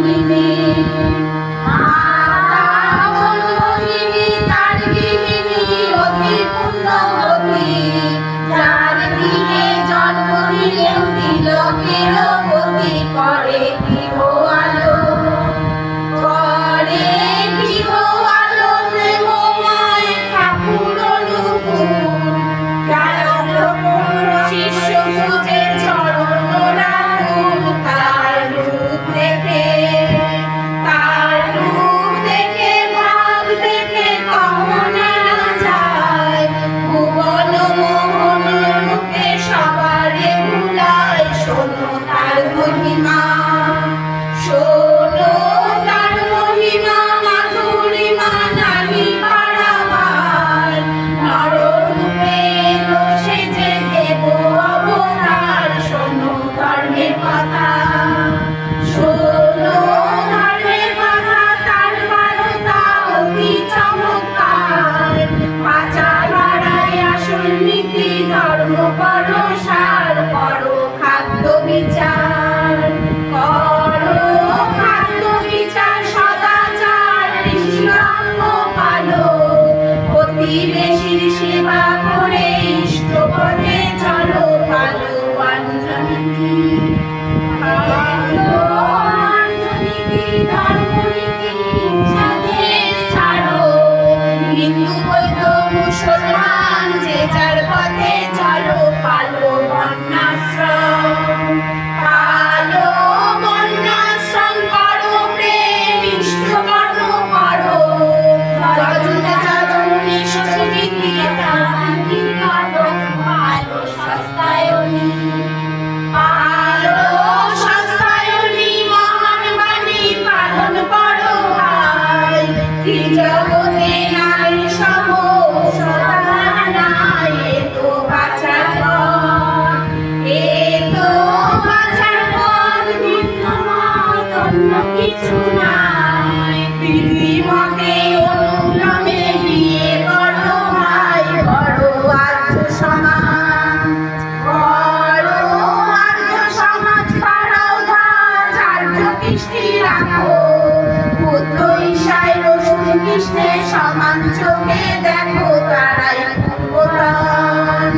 coming in. শোনো তার মহিমা শোনো সমান চোখে দেখো তারাই পূর্বতন।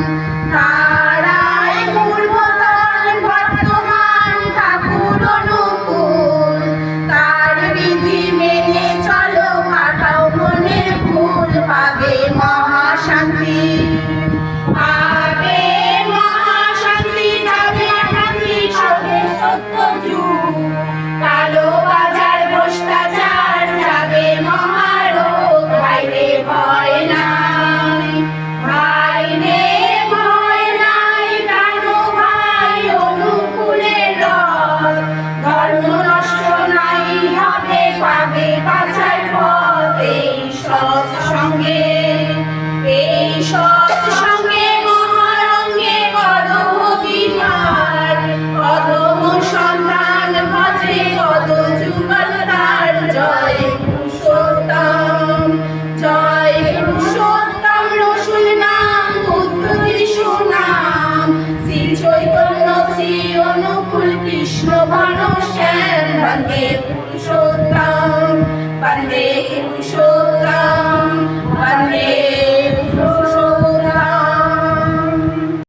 তারাই পূর্বতন, বর্তমান ঠাকুর অনুকূল। তার বিধি মেনে চলো কাটাও মনের ভুল, পাবে মহাশান্তি পাবে বাঁচার পথ এই সৎসঙ্গে এই সৎসঙ্গে মহারঙ্গে কদম বিহার কদম সন্তান ভজে কদ যুগল তার জয় পুরুষোত্তম। জয় পুরুষোত্তম রসুল নাম, বুদ্ধ যিশু নাম। শ্রী চৈতন্য শ্রী অনুকূল কৃষ্ণ ঘন শ্যাম। বন্দে পুরুষোত্তম বন্দে পুরুষোত্তম।